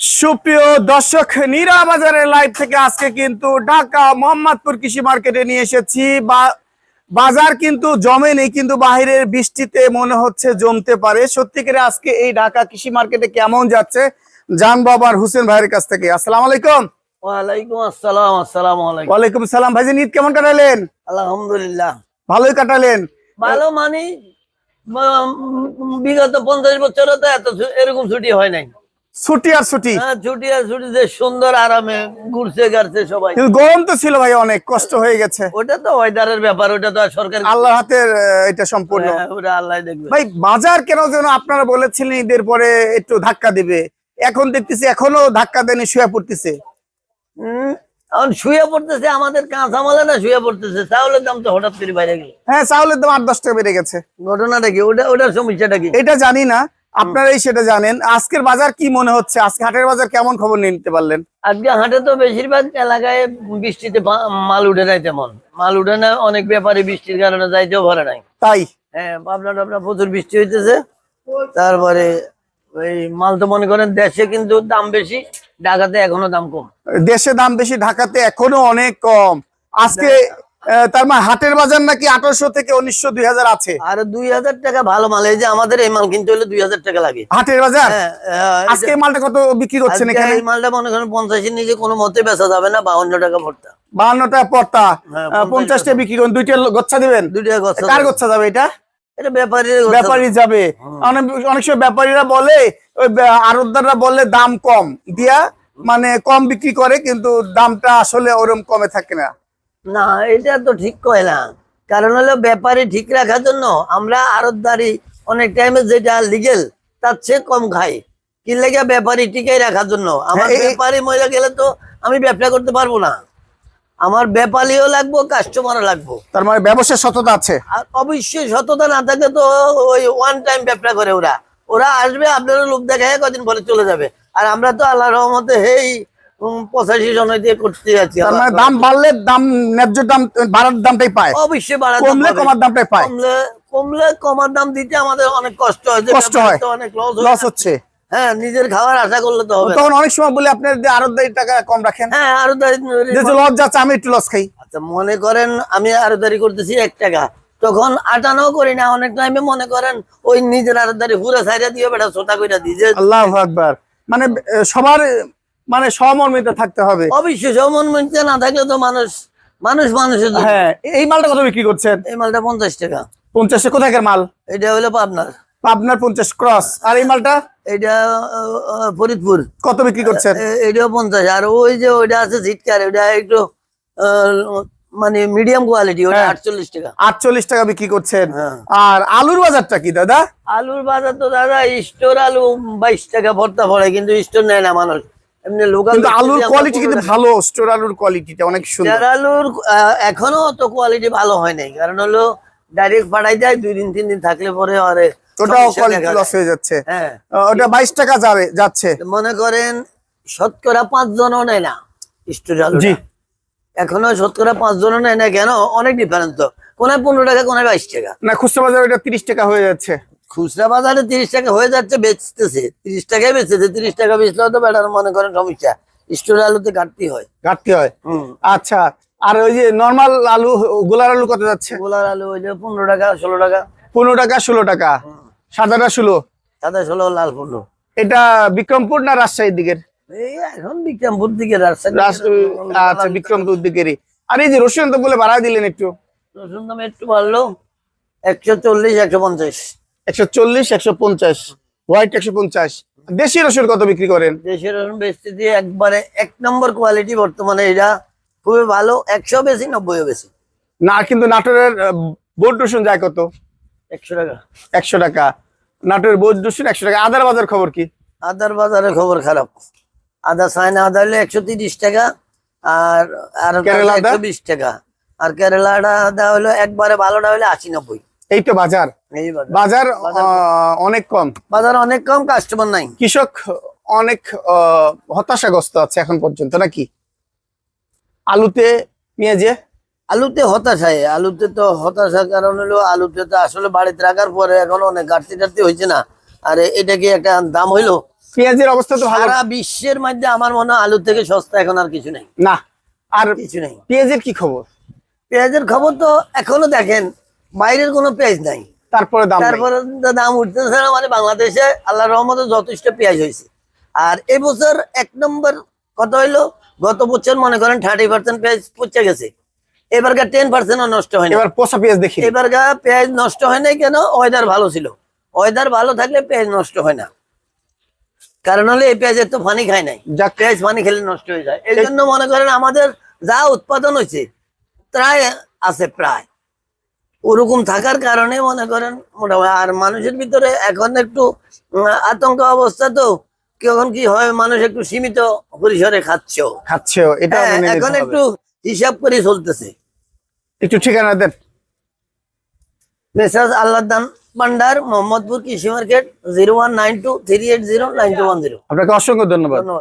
সুপ্রিয় দর্শক নীরা বাজারের লাইভ থেকে আজকে কিন্তু ঢাকা মোহাম্মদপুর কৃষি মার্কেটে নিয়ে এসেছি। বা বাজার কিন্তু জমে নেই কিন্তু বাহিরের বৃষ্টিতে মনে হচ্ছে জমতে পারে। সত্যিকারে আজকে এই ঢাকা কৃষি মার্কেটে কেমন যাচ্ছে জান বাবার হোসেন ভাইয়ের কাছ থেকে। আসসালাম আলাইকুম। ওয়ালাইকুম আসসালাম আসসালামু আলাইকুম। ওয়ালাইকুম সালাম। ভাইজান ঈদ কেমন কাটালেন? আলহামদুলিল্লাহ। ভালোই কাটালেন। ভালো মানে বিগত পঞ্চাশ বছরে তো এত এরকম ছুটি হয় নাই। ছুটি আর ছুটি। হ্যাঁ ছুটি আর ছুটি যে সুন্দর আরামে ঘুরছে গাড়ছে সবাই। কিন্তু গরম তো ছিল ভাই অনেক কষ্ট হয়ে গেছে। ওটা তো ওয়েদারের ব্যাপার ওটা তো সরকার আল্লাহ হাতের এটা সম্পূর্ণ। ওটা আল্লাহ দেখবে। ভাই বাজার কেন যেন আপনারা বলেছিলেন ঈদের পরে একটু ধাক্কা দিবে? এখন দেখতেছি এখনও ধাক্কা দেনি শুয়ে পড়তেছে। এখন শুয়ে পড়তেছে আমাদের কাঁচামালে না শুয়ে পড়তেছে চাউলের দাম তো হঠাৎ করে বাইরে গেল। হ্যাঁ চাউলের দাম আট দশ টাকা বেড়ে গেছে। ঘটনাটা কি? ওটা ওটার সমস্যাটা কি? এটা জানি না আপনারাই সেটা জানেন। আজকের বাজার কি মনে হচ্ছে? আজকে হাটের বাজার কেমন খবর নিতে পারলেন? আজকে হাটে তো বেশিরভাগ এলাকায় বৃষ্টিতে মাল উঠে নাই তেমন। মাল উঠে না অনেক ব্যাপারে বৃষ্টির কারণে যাইতেও ভরে নাই। তাই? হ্যাঁ টাবনা প্রচুর বৃষ্টি হইতেছে। তারপরে ওই মাল তো মনে করেন দেশে কিন্তু দাম বেশি ঢাকাতে এখনও দাম কম। দেশে দাম বেশি ঢাকাতে এখনও অনেক কম। আজকে তার মানে হাটের বাজার নাকি আঠারোশো থেকে উনিশশো দুই হাজার আছে? আর দুই হাজার টাকা ভালো মাল। এই যে আমাদের এই মাল কিনতে হলে দুই হাজার টাকা লাগে। হাটের বাজার? হ্যাঁ হ্যাঁ, আজকে মালটা কত বিক্রি করছেন এখানে? এই মালটা মনে করেন পঞ্চাশের নিচে কোনো মতে বেচা যাবে না বাউন্ন টাকা ভর্তা। বাহান্নটা পর্তা হ্যাঁ, পঞ্চাশটা বিক্রি করুন। দুইটা গচ্ছা দিবেন? দুইটা টাকা গচ্ছা কার। গচ্ছা যাবে এটা? এটা ব্যাপারী ব্যাপারী যাবে। অনেক অনেক সময় ব্যাপারীরা বলে ওই ব্যা- আড়তদাররা বলে দাম কম। দিয়া মানে কম বিক্রি করে কিন্তু দামটা আসলে ওরকম কমে থাকে না। না এটা তো ঠিক কয় না। কারণ হলো ব্যাপারী ঠিক রাখার জন্য আমরা আরতদারি অনেক টাইমে যেটা লিগেল তার চেয়ে কম খাই। কি লেগে ব্যাপারী টিকাই রাখার জন্য? আমার হ্যাঁ, ব্যাপারী মরে গেলে তো আমি ব্যবসা করতে পারব না। আমার ব্যাপারীও লাগবো কাস্টমারও লাগবো। তার মানে ব্যবসার সততা আছে। আর অবশ্যই সততা না থাকে তো ওই ওয়ান টাইম ব্যবসা করে ওরা। ওরা আসবে আপনারা লোক দেখায় কদিন পরে চলে যাবে। আর আমরা তো আল্লাহ রহমতে হেই পঁচাশি জন দিয়ে করতে যাচ্ছি। তার মানে দাম বাড়লে দাম ন্যায্য দাম বাড়ার দামটাই পায়। অবশ্যই বাড়াতে কমলে কমার দামটাই পায়। কমলে কমলে কমার দাম দিতে আমাদের অনেক কষ্ট হয় কষ্ট হয়। অনেক লস লস হচ্ছে। হ্যাঁ নিজের খাবার আশা করলে তো হবে। তখন অনেক সময় বলে আপনার আরতদারি টাকা কম রাখেন? হ্যাঁ আরও লস যাচ্ছে আমি একটু লস খাই। আচ্ছা মনে করেন আমি আরোদারি করতেছি এক টাকা। তখন আটানো করি না অনেক টাইমে মনে করেন ওই নিজের আরোদারি পুরো সাইডে দিয়ে বেটা ছোটা করে দিয়ে আল্লাহ আকবার। মানে সবার মানে সমর্মিত থাকতে হবে। অবশ্যই সমন না থাকলে তো মানুষ মানুষ মানুষের হ্যাঁ এই মালটা কত বিক্রি করছেন? এই মালটা পঞ্চাশ টাকা। পঞ্চাশে কোথাকার মাল? এটা হলো পাবনার। আপনার পঞ্চাশ ক্রস। আর এই মালটা? এটা ফরিদপুর। কত বিক্রি করছেন? এটাও পঞ্চাশ। আর ওই যে ওইটা আছে ঝিটকার ওইটা একটু মানে মিডিয়াম কোয়ালিটি ওটা হ্যাঁ। আটচল্লিশ টাকা। আটচল্লিশ টাকা বিক্রি করছেন। হ্যাঁ। আর আলুর বাজারটা কি দাদা? আলুর বাজার তো দাদা স্টোর আলু বাইশ টাকা ভর্তা পড়ে কিন্তু স্টোর নেয় না মানুষ। এমনি লোকাল কিন্তু আলুর কোয়ালিটি কিন্তু ভালো স্টোর আলুর কোয়ালিটিটা অনেক সুন্দর। আলুর এখনও তো কোয়ালিটি ভালো হয় নাই। কারণ হলো ডাইরেক্ট পাঠাই যায় দুই দিন তিন দিন থাকলে পরে আরে ওটাও কোয়ালিটি লস হয়ে যাচ্ছে। হ্যাঁ। ওটা বাইশ টাকা যাবে যাচ্ছে। মনে করেন শতকরা পাঁচ জনও নেয় না স্টোর আলু জি। এখনও শতকরা পাঁচ জনও নেয় না কেন? অনেক ডিফারেন্স তো। কোনায় পনেরো টাকা কোনায় বাইশ টাকা। না খুচরা বাজারে ওটা তিরিশ টাকা হয়ে যাচ্ছে। খুচরা বাজারে তিরিশ টাকা হয়ে যাচ্ছে বেচতেছে। তিরিশ টাকায় বেচতেছে তিরিশ টাকা বেচলেও তো বেটার মনে করেন সমস্যা। স্টোর আলুতে ঘাটতি হয়। ঘাটতি হয়। আচ্ছা আর ওই যে নর্মাল আলু গোলার আলু কত যাচ্ছে? গোলার আলু ওই যে পনেরো টাকা ষোলো টাকা। পনেরো টাকা ষোলো টাকা। সাদাটা ষোলো? সাদা ষোলো লাল পনেরো। এটা বিক্রমপুর না রাজশাহীর দিকের? এই এখন বিক্রমপুর দিকে রাজশাহী রাজ- আচ্ছা বিক্রমপুর দিকেরই। আর এই যে রসুন তো বলে দিলেন একটু। রসুন দাম একটু বাড়লো একশো চল্লিশ একশো পঞ্চাশ। একশো চল্লিশ একশো পঞ্চাশ হোয়াইট একশো পঞ্চাশ। দেশি রসুন কত বিক্রি করেন? দেশের রসুন বেচতে দিয়ে একবারে এক নম্বর কোয়ালিটি বর্তমানে এটা। খুবই ভালো একশো বেশি নব্বইও বেশি। না কিন্তু নাটোরের বোর্ড রসুন যায় কত? একশো টাকা। একশো টাকা। নাটোরের বোর্ড রসুন একশো টাকা। আদার বাজার খবর কি? আদার বাজারের খবর খারাপ। আদা চায়না আদা হলে একশো তিরিশ টাকা আর আর কেরালা একশো বিশ টাকা। আর কেরালাটা আদা হলো একবারে ভালোটা হলে আশি নব্বই। এই তো বাজার বাজার অনেক কম। বাজার অনেক কম কাস্টমার নাই। কৃষক অনেক হতাশাগ্রস্ত আছে এখন পর্যন্ত নাকি? আলুতে পেঁয়াজে? আলুতে হতাশায় আলুতে তো হতাশার কারণ হলো আলুতে তো আসলে বাড়িতে রাখার পরে এখন অনেক ঘাটতি টাটতি হয়েছে না। আর এটা কি একটা দাম হইল? পেঁয়াজের অবস্থা তো সারা বিশ্বের মধ্যে আমার মনে হয় আলুর থেকে সস্তা এখন আর কিছু নেই। না আর কিছু নেই। পেঁয়াজের কি খবর? পেঁয়াজের খবর তো এখনও দেখেন বাইরের কোনো পেঁয়াজ নাই। তারপরে দাম। তারপরে দাম উঠতেছে না মানে বাংলাদেশে আল্লাহ রহমতে যথেষ্ট পেঁয়াজ হয়েছে। আর এবছর এক নম্বর কত হইল গত বছর মনে করেন থার্টি পার্সেন্ট পেঁয়াজ পচে গেছে। এবারকার টেন পার্সেন্টও নষ্ট হয় না এবার পোষা পেঁয়াজ দেখি। এবারকার পেঁয়াজ নষ্ট হয় নাই কেন? ওয়েদার ভালো ছিল। ওয়েদার ভালো থাকলে পেঁয়াজ নষ্ট হয় না। কারণ হলে এই পেঁয়াজের তো পানি খায় নাই। যাক। পেঁয়াজ পানি খেলে নষ্ট হয়ে যায়। এই জন্য মনে করেন আমাদের যা উৎপাদন হয়েছে প্রায় আছে প্রায়। ওরকম থাকার কারণে মনে করেন মোটামুটি আর মানুষের ভিতরে এখন একটু আতঙ্ক অবস্থা তো কখন কি হয় মানুষ একটু সীমিত পরিসরে খাচ্ছেও। খাচ্ছে এটা হ্যাঁ, এখন একটু হিসাব করে চলতেছে। একটু ঠিকানা দেন। মেসাজ আল্লাহ দান ভান্ডার Mohammadpur Krishi market zero one nine two three eight zero nine two one zero. আপনাকে অসংখ্য ধন্যবাদ। ধন্যবাদ।